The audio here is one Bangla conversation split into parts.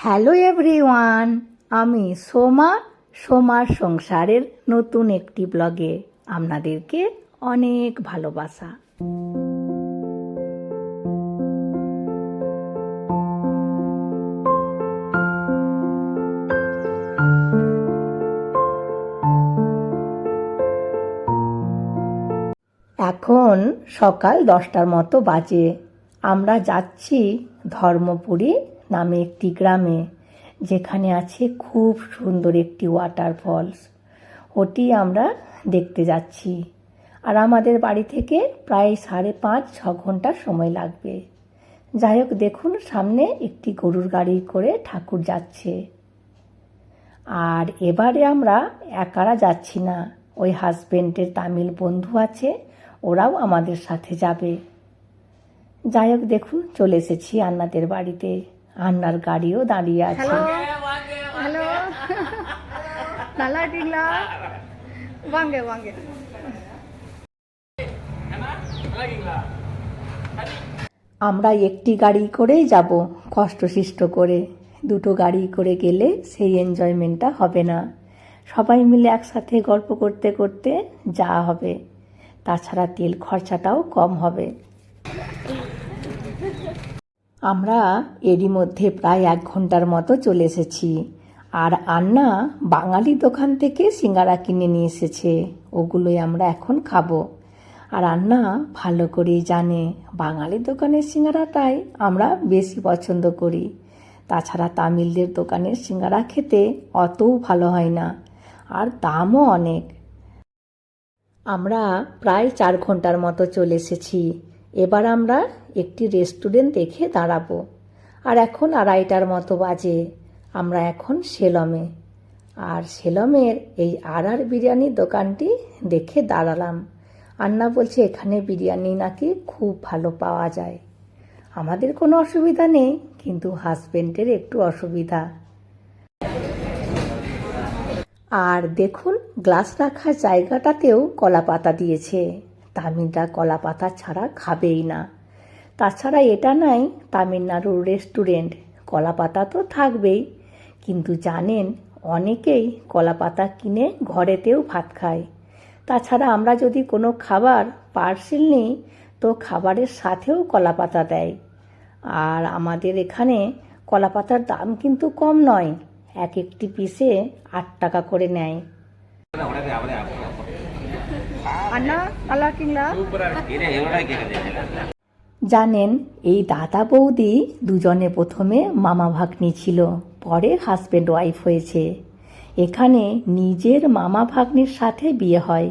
হ্যালো এভরিওয়ান, আমি সোমা, সোমার সংসারের নতুন একটি ব্লগে আপনাদেরকে অনেক ভালোবাসা। এখন সকাল দশটার মতো বাজে। আমরা যাচ্ছি ধর্মপুরী নামে একটি গ্রামে, যেখানে আছে খুব সুন্দর একটি ওয়াটারফলস ওটি আমরা দেখতে যাচ্ছি। আর আমাদের বাড়ি থেকে প্রায় সাড়ে পাঁচ, ছ ঘণ্টা সময় লাগবে। যাই হোক, দেখুন, সামনে একটি গরুর গাড়ি করে ঠাকুর যাচ্ছে। আর এবারে আমরা একারা যাচ্ছি না। ওই হাজবেন্ডের তামিল বন্ধু আছে, ওরাও আমাদের সাথে যাবে। যাই হোক, দেখুন, চলে এসেছি আন্নাদের বাড়িতে। আন্নার গাড়িও দাঁড়িয়ে আছে ஹலோ நல்லா இருக்கீங்களா வாங்க வாங்க আমরা একটি গাড়ি করেই যাব কষ্টসিষ্ট করে দুটো গাড়ি করে গেলে সেই এনজয়মেন্টটা হবে না সবাই মিলে একসাথে গল্প করতে করতে যাওয়া হবে তাছাড়া তেল খরচাটাও কম হবে আমরা এরই মধ্যে প্রায় এক ঘণ্টার মতো চলে এসেছি। আর আন্না বাঙালি দোকান থেকে সিঙ্গারা কিনে নিয়ে এসেছে। ওগুলোই আমরা এখন খাব। আর আন্না ভালো করেই জানে, বাঙালি দোকানের সিঙ্গারাটাই আমরা বেশি পছন্দ করি। তাছাড়া তামিলদের দোকানের সিঙ্গারা খেতে অতও ভালো হয় না, আর দামও অনেক। আমরা প্রায় চার ঘণ্টার মতো চলে এসেছি। এবার আমরা একটি রেস্টুরেন্ট দেখে দাঁড়াবো। আর এখন আড়াইটার মতো বাজে। আমরা এখন সেলমে। আর সেলমের এই আর আর বিরিয়ানির দোকানটি দেখে দাঁড়ালাম। আন্না বলছে, এখানে বিরিয়ানি নাকি খুব ভালো পাওয়া যায়। আমাদের কোনো অসুবিধা নেই, কিন্তু হাজবেন্ডের একটু অসুবিধা। আর দেখুন, গ্লাস রাখার জায়গাটাতেও কলা পাতা দিয়েছে। তামিলরা কলা পাতা ছাড়া খাবেই না। তাছাড়া এটা নাই তামিলনাড়ুর রেস্টুরেন্ট কলা পাতা তো থাকবেই। কিন্তু জানেন, অনেকেই কলা পাতা কিনে ঘরেতেও ভাত খায়। তাছাড়া আমরা যদি কোনো খাবার পার্সেল নিই, তো খাবারের সাথেও কলা পাতা দেয়। আর আমাদের এখানে কলা পাতার দাম কিন্তু কম নয়, এক একটি পিসে আট টাকা করে নেয়। அண்ணா நல்லா இருக்கீங்களா জানেন এই দাদা বৌদি দুজনে প্রথমে মামা ভাগ্নি ছিল পরে হাজব্যান্ড ওয়াইফ হয়েছে এখানে নিজের মামা ভাগ্নির সাথে বিয়ে হয়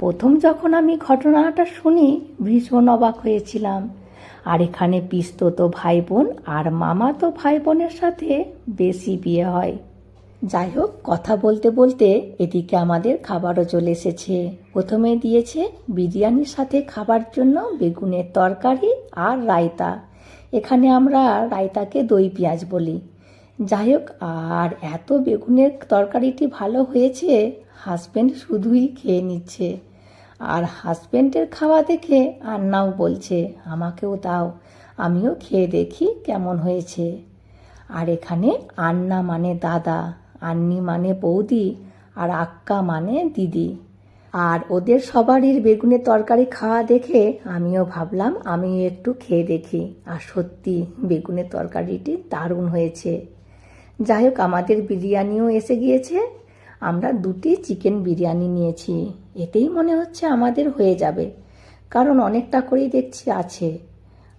প্রথম যখন আমি ঘটনাটা শুনি ভীষণ অবাক হয়েছিলাম আর এখানে পিস্তত ভাই বোন আর মামা তো ভাই বোনের সাথে বেশি বিয়ে হয় যাই হোক কথা বলতে বলতে এদিকে আমাদের খাবারও চলে এসেছে। প্রথমে দিয়েছে বিরিয়ানির সাথে খাবার জন্য বেগুনের তরকারি আর রায়তা। এখানে আমরা রায়তাকে দই পেঁয়াজ বলি। যাই হোক আর এত বেগুনের তরকারিটি ভালো হয়েছে হাজব্যান্ড শুধুই খেয়ে নিচ্ছে। আর হাজব্যান্ডের খাওয়া দেখে আন্নাও বলছে, আমাকেও দাও, আমিও খেয়ে দেখি কেমন হয়েছে। আর এখানে আন্না মানে দাদা। আন্নি মানে বৌদি আর আক্কা মানে দিদি। আর ওদের সবারই বেগুনের তরকারি খাওয়া দেখে আমিও ভাবলাম, আমি একটু খেয়ে দেখি। আর সত্যি বেগুনের তরকারিটি দারুণ হয়েছে। যাই হোক, আমাদের বিরিয়ানিও এসে গিয়েছে। আমরা দুটি চিকেন বিরিয়ানি নিয়েছি। এতেই মনে হচ্ছে আমাদের হয়ে যাবে। কারণ অনেকটা করেই দেখছি আছে।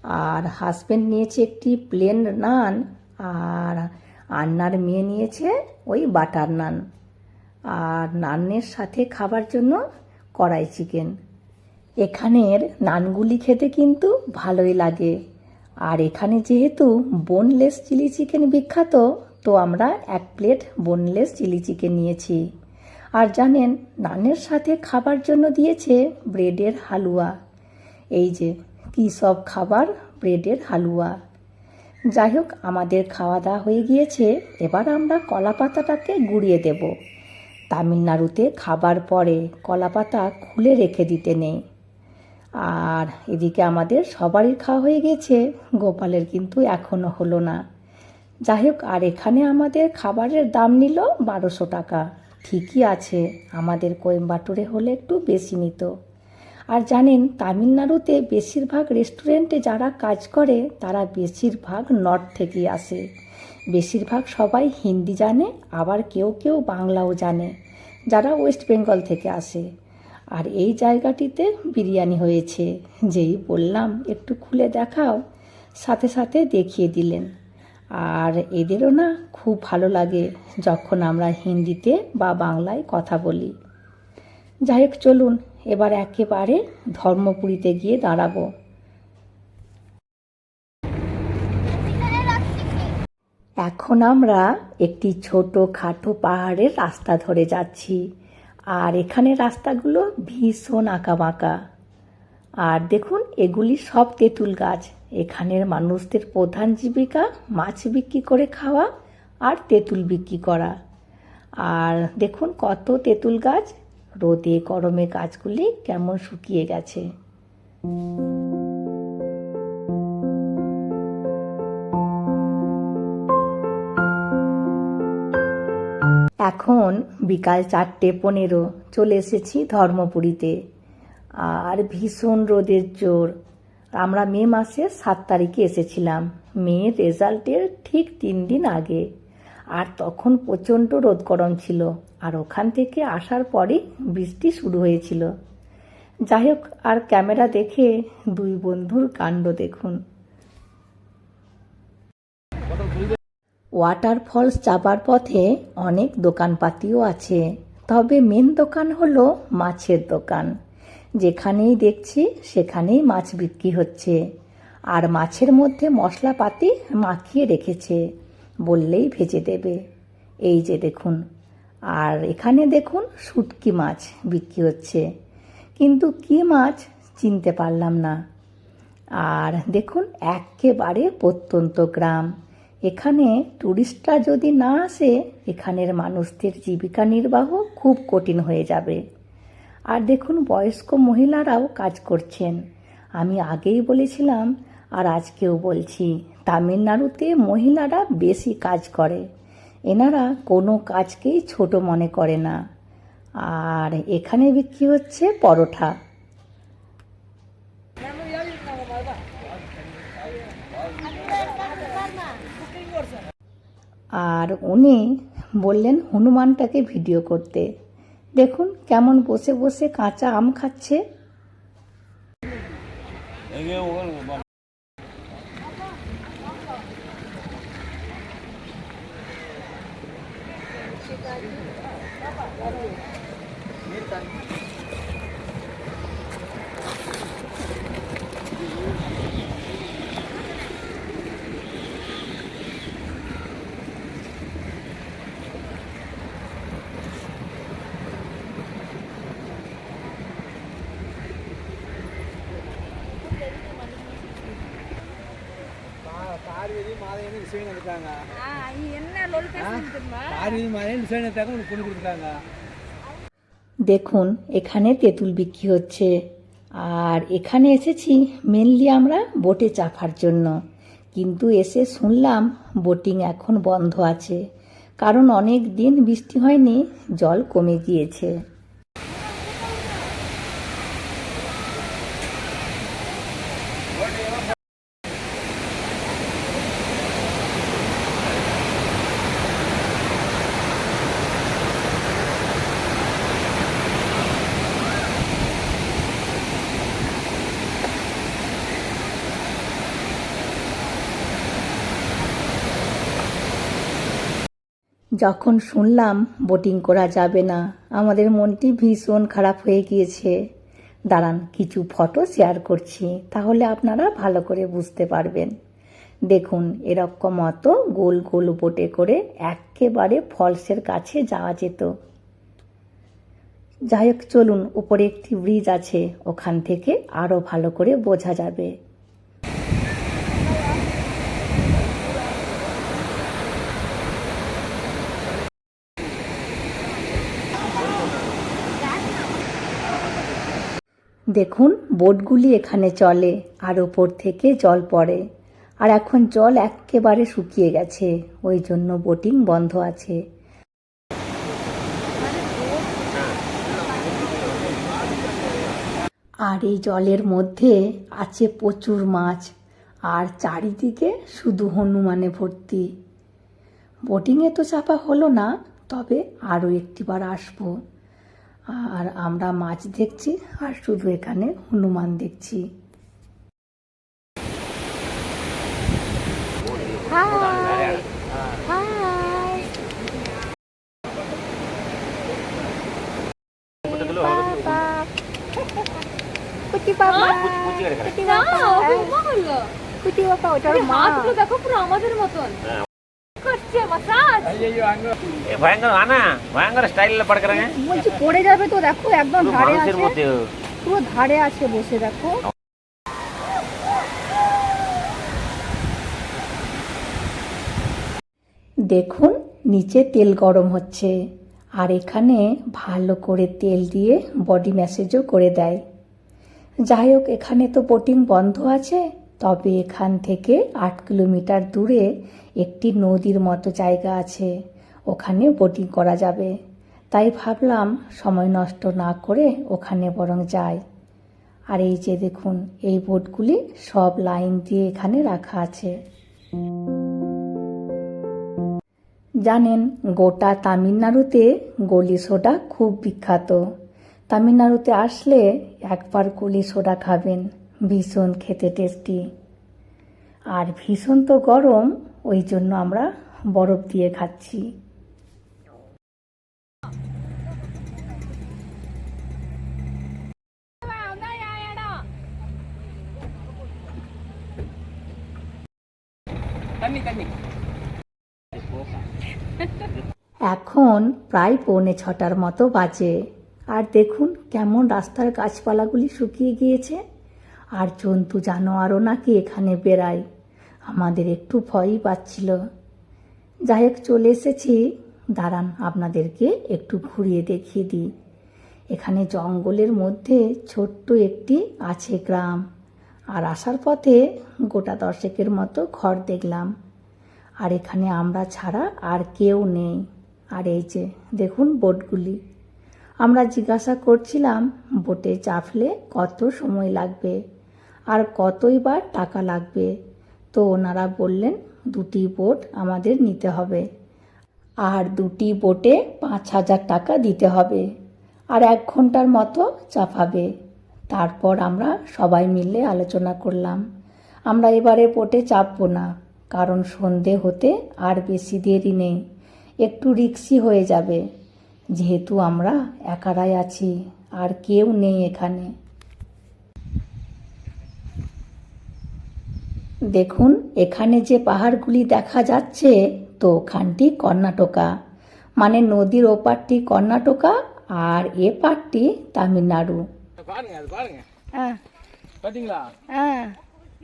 আর হাজব্যান্ড নিয়েছে একটি প্লেন নান আর আন্নার মেয়ে নিয়েছে ওই বাটার নান। আর নানের সাথে খাবার জন্য কড়াই চিকেন। এখানের নানগুলি খেতে কিন্তু ভালোই লাগে। আর এখানে যেহেতু বোনলেস চিলি চিকেন বিখ্যাত, তো আমরা এক প্লেট বোনলেস চিলি চিকেন নিয়েছি। আর জানেন, নানের সাথে খাবার জন্য দিয়েছে ব্রেডের হালুয়া। এই যে, কী সব খাবার ব্রেডের হালুয়া। যাই হোক আমাদের খাওয়া দাওয়া হয়ে গিয়েছে। এবার আমরা কলা পাতাটাকে গুঁড়িয়ে দেব। তামিলনাড়ুতে খাবার পরে কলা পাতা খুলে রেখে দিতে নেই। আর এদিকে আমাদের সবারই খাওয়া হয়ে গেছে গোপালের কিন্তু এখনও হলো না। যাই হোক আর এখানে আমাদের খাবারের দাম নিল বারোশো টাকা। ঠিকই আছে, আমাদের কোয়েম্বাটুরে হলে একটু বেশি নিত। আর জানেন, তামিলনাড়ুতে বেশিরভাগ রেস্টুরেন্টে যারা কাজ করে, তারা বেশিরভাগ নর্থ থেকেই আসে। বেশিরভাগ সবাই হিন্দি জানে, আবার কেউ কেউ বাংলাও জানে, যারা ওয়েস্ট বেঙ্গল থেকে আসে। আর এই জায়গাটিতে বিরিয়ানি হয়েছে। যেই বললাম, একটু খুলে দেখাও। সাথে সাথে দেখিয়ে দিলেন। আর এদেরও না খুব ভালো লাগে, যখন আমরা হিন্দিতে বা বাংলায় কথা বলি। যাই হোক, চলুন। এবার একেবারে ধর্মপুরীতে গিয়ে দাঁড়াবো। এখন আমরা একটি ছোট খাটো পাহাড়ের রাস্তা ধরে যাচ্ছি, আর এখানে রাস্তাগুলো ভীষণ আঁকাবাঁকা। আর দেখুন, এগুলি সব তেঁতুল গাছ। এখানের মানুষদের প্রধান জীবিকা মাছ বিক্রি করে খাওয়া আর তেঁতুল বিক্রি করা। আর দেখুন, কত তেঁতুল গাছ রোদে, গরমে গাছগুলি কেমন শুকিয়ে গেছে। এখন বিকাল চারটে পনেরো চলে এসেছি ধর্মপুরীতে। আর ভীষণ রোদের জোর। আমরা মে মাসের সাত তারিখে এসেছিলাম। মেয়ের রেজাল্টের ঠিক তিন দিন আগে। আর তখন প্রচণ্ড রোদ গরম ছিল। আর ওখান থেকে আসার পরেই বৃষ্টি শুরু হয়েছিল। যাই হোক আর ক্যামেরা দেখে দুই বন্ধুর কাণ্ড দেখুন। ওয়াটারফলস যাবার পথে অনেক দোকানপাতিও আছে। তবে মেন দোকান হলো মাছের দোকান। যেখানেই দেখছি, সেখানেই মাছ বিক্রি হচ্ছে। আর মাছের মধ্যে মশলাপাতি মাখিয়ে রেখেছে। বললেই ভেজে দেবে। এই যে দেখুন আর এখানে দেখুন শুটকি মাছ বিক্রি হচ্ছে। কিন্তু কি মাছ চিনতে পারলাম না। আর দেখুন একেবারে প্রত্যন্ত গ্রাম। এখানে ট্যুরিস্টরা যদি না আসে, এখানের মানুষদের জীবিকা নির্বাহ খুব কঠিন হয়ে যাবে। আর দেখুন বয়স্ক মহিলারাও কাজ করছেন। আমি আগেই বলেছিলাম, আর আজকেও বলছি, তামিলনাড়ুতে মহিলারা বেশি কাজ করে। এনারা কোনো কাজকেই ছোট মনে করে না। আর এখানে বিক্রি হচ্ছে পরোঠা। আর উনি বললেন হনুমানটাকে ভিডিও করতে। দেখুন কেমন বসে বসে কাঁচা আম খাচ্ছে। டிசைன் எடுத்தாங்க ஆ, நீ என்ன லொல் பேசுறீங்க தெரியுமா பார்வதி மாதையன்னு டிசைன் எடுத்தாங்க உனக்கு பொண்ணு கொடுத்துட்டாங்க দেখুন এখানে তেঁতুল বিক্রি হচ্ছে আর এখানে এসেছি মেনলি আমরা বোটে চাপার জন্য কিন্তু এসে শুনলাম বোটিং এখন বন্ধ আছে কারণ অনেক দিন বৃষ্টি হয়নি জল কমে গিয়েছে যখন শুনলাম বোটিং করা যাবে না, আমাদের মনটি ভীষণ খারাপ হয়ে গিয়েছে। দাঁড়ান, কিছু ফটো শেয়ার করছি, তাহলে আপনারা ভালো করে বুঝতে পারবেন। দেখুন, এরকম মতো গোল গোল বোটে করে একেবারে ফলসের কাছে যাওয়া যেত। যাই হোক, চলুন, উপরে একটি ব্রিজ আছে, ওখান থেকে আরও ভালো করে বোঝা যাবে। দেখুন, বোটগুলি এখানে চলে, আর ওপর থেকে জল পড়ে। আর এখন জল একেবারে শুকিয়ে গেছে, ওই জন্য বোটিং বন্ধ আছে। আর এই জলের মধ্যে আছে প্রচুর মাছ, আর চারিদিকে শুধু হনুমানে ভর্তি। বোটিংয়ে তো চাপা হলো না, তবে আরও একটিবার আসব। আর আমরা মাছ দেখছি আর শুধু এখানে হনুমান দেখছি। হাতগুলো দেখো পুরো আমাদের মতন। যাবে তো দেখো একদম ধারে পুরো ধারে আছে বসে দেখো। দেখুন নিচে তেল গরম হচ্ছে। আর এখানে ভালো করে তেল দিয়ে বডি ম্যাসেজও করে দেয়। যাই হোক এখানে তো বোটিং বন্ধ আছে। তবে এখান থেকে আট কিলোমিটার দূরে একটি নদীর মতো জায়গা আছে। ওখানে বোটিং করা যাবে। তাই ভাবলাম সময় নষ্ট না করে ওখানে বরং যাই। আর এই যে দেখুন, এই বোটগুলি সব লাইন দিয়ে এখানে রাখা আছে। জানেন, গোটা তামিলনাড়ুতে গলি সোডা খুব বিখ্যাত। তামিলনাড়ুতে আসলে একবার গলি সোডা খাবেন। ভীষণ খেতে টেস্টি আর ভীষণ তো গরম, ওই জন্য আমরা বরফ দিয়ে খাচ্ছি। এখন প্রায় পৌনে ছটার মতো বাজে। আর দেখুন কেমন রাস্তার গাছপালাগুলি শুকিয়ে গিয়েছে। আর জন্তু জানোয়ারও নাকি এখানে বেড়ায়। আমাদের একটু ভয়ই পাচ্ছিল। যাই হোক চলে এসেছি। দাঁড়ান, আপনাদেরকে একটু ঘুরিয়ে দেখিয়ে দিই। এখানে জঙ্গলের মধ্যে ছোট্ট একটি আছে গ্রাম। আর আসার পথে গোটা দশেকের মতো ঘর দেখলাম। আর এখানে আমরা ছাড়া আর কেউ নেই। আর এই যে, দেখুন বোটগুলি। আমরা জিজ্ঞাসা করছিলাম, বোটে চাপলে কত সময় লাগবে? আর কতই বার টাকা লাগবে? তো ওনারা বললেন, দুটি বোট আমাদের নিতে হবে। আর দুটি বোটে পাঁচ হাজার টাকা দিতে হবে। আর এক ঘণ্টার মতো চাপাবে। তারপর আমরা সবাই মিলে আলোচনা করলাম। আমরা এবারে বোটে চাপবো না, কারণ সন্ধে হতে আর বেশি দেরি নেই। একটু রিক্সি হয়ে যাবে। যেহেতু আমরা একারাই আছি, আর কেউ নেই এখানে। দেখুন এখানে যে পাহাড়গুলি দেখা যাচ্ছে তো ওখানটি কর্ণাটকা মানে নদীর ওপারটি কর্ণাটকা আর এ পারটি তামিলনাড়ু பாருங்க அது பாருங்க ஆ பாத்தீங்களா ஆ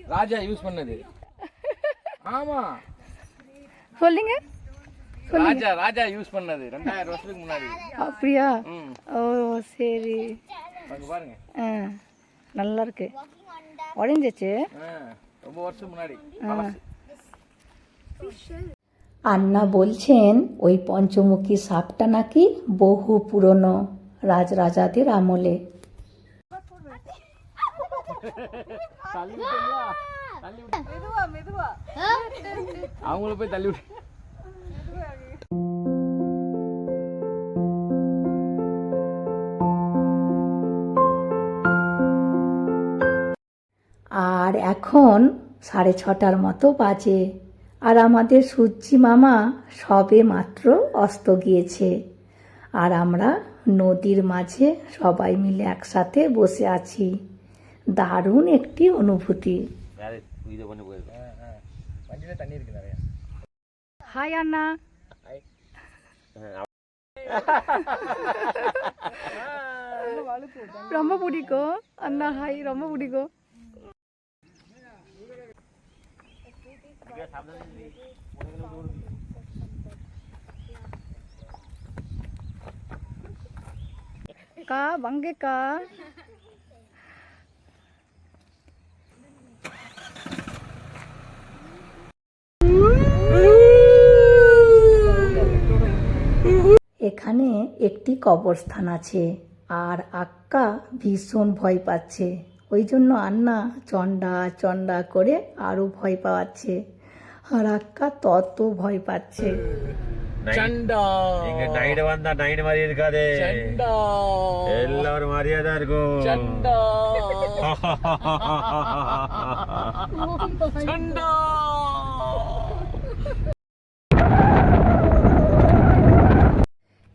ராஜா யூஸ் பண்ணது ஆமா சொல்லுங்க ராஜா ராஜா யூஸ் பண்ணது ரெண்டாயிரம் வருஷத்துக்கு முன்னாடி அப்படியா ம் ஓ சரி அங்க பாருங்க ஆ நல்லா இருக்கு உடஞ்சிச்சு হ্যাঁ। আন্না বলছেন ওই পঞ্চমুখী সাপটা নাকি বহু পুরনো রাজরাজাদের আমলে। আঙুল তালি উঠে এখন সাড়ে ছটার মতো বাজে আর আমাদের সূর্যি মামা সবে মাত্র অস্ত গিয়েছে আর আমরা নদীর মাঝে সবাই মিলে একসাথে বসে আছি দারুণ একটি অনুভূতি வேற இது பண்ணி போயிருக்கோம் வண்டியில தண்ணி இருக்கு நிறைய ஹாய் அண்ணா ரொம்ப பிடிக்கும் அண்ணா ஹாய் ரொம்ப பிடிக்கும் কা, বাঙ্গে কা। এখানে একটি কবরস্থান আছে, আর আক্কা ভীষণ ভয় পাচ্ছে। ওই জন্য আন্না চন্ডা চন্ডা করে আরও ভয় পাওয়াচ্ছে। আর আক্কা তত ভয় পাচ্ছে சண்டா இங்க நைடு வந்தா நைடு மாதிரி இருக்காது சண்டா எல்லாரும் மாதிரியே தான் இருக்கும் சண்டா சண்டா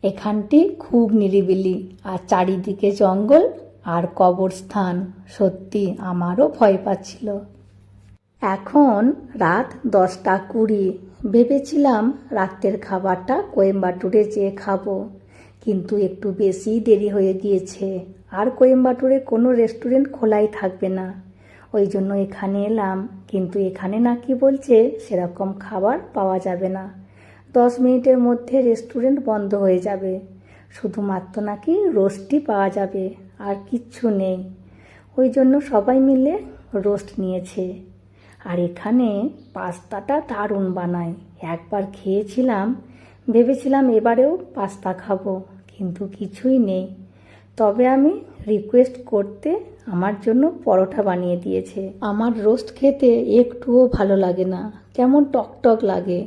এখানটি খুব নিরিবিলি আর চারিদিকে জঙ্গল আর কবরস্থান সত্যি আমারও ভয় পাচ্ছিল এখন রাত দশটা কুড়ি। ভেবেছিলাম রাতের খাবারটা কোয়েম্বাটুরে যেয়ে খাব, কিন্তু একটু বেশি দেরি হয়ে গিয়েছে। আর কোয়েম্বাটুরে কোনো রেস্টুরেন্ট খোলাই থাকবে না। ওই জন্য এখানে এলাম, কিন্তু এখানে নাকি বলছে সেরকম খাবার পাওয়া যাবে না। দশ মিনিটের মধ্যে রেস্টুরেন্ট বন্ধ হয়ে যাবে। শুধুমাত্র নাকি রোস্টই পাওয়া যাবে, আর কিচ্ছু নেই। ওই জন্য সবাই মিলে রোস্ট নিয়েছে। আর এখানে পাস্তাটা দারুণ বানায়। একবার খেয়েছিলাম, ভেবেছিলাম এবারেও পাস্তা খাব, কিন্তু কিছুই নেই। তবে আমি রিকোয়েস্ট করতে আমার জন্য পরোটা বানিয়ে দিয়েছে। আমার রোস্ট খেতে একটুও ভালো লাগে না, কেমন টকটক লাগে।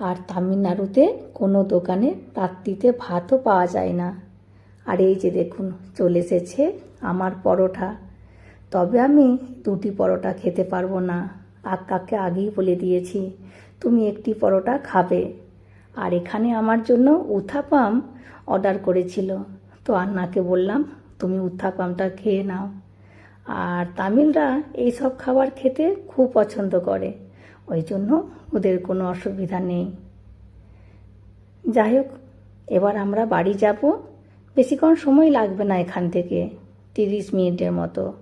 আর তামিলনাড়ুতে কোনো দোকানে রাত্রিতে ভাতও পাওয়া যায় না। আর এই যে দেখুন, চলে এসেছে আমার পরোটা। তবে আমি দুটি পরোটা খেতে পারব না। আক্কাকে আগেই বলে দিয়েছি, তুমি একটি পরোটা খাবে। আর এখানে আমার জন্য উথাপাম অর্ডার করেছিল। তো আন্নাকে বললাম, তুমি উত্থাপামটা খেয়ে নাও। আর তামিলরা এই সব খাবার খেতে খুব পছন্দ করে, ওই জন্য ওদের কোনো অসুবিধা নেই। যাই হোক, এবার আমরা বাড়ি যাব। বেশিক্ষণ সময় লাগবে না এখান থেকে, তিরিশ মিনিটের মতো।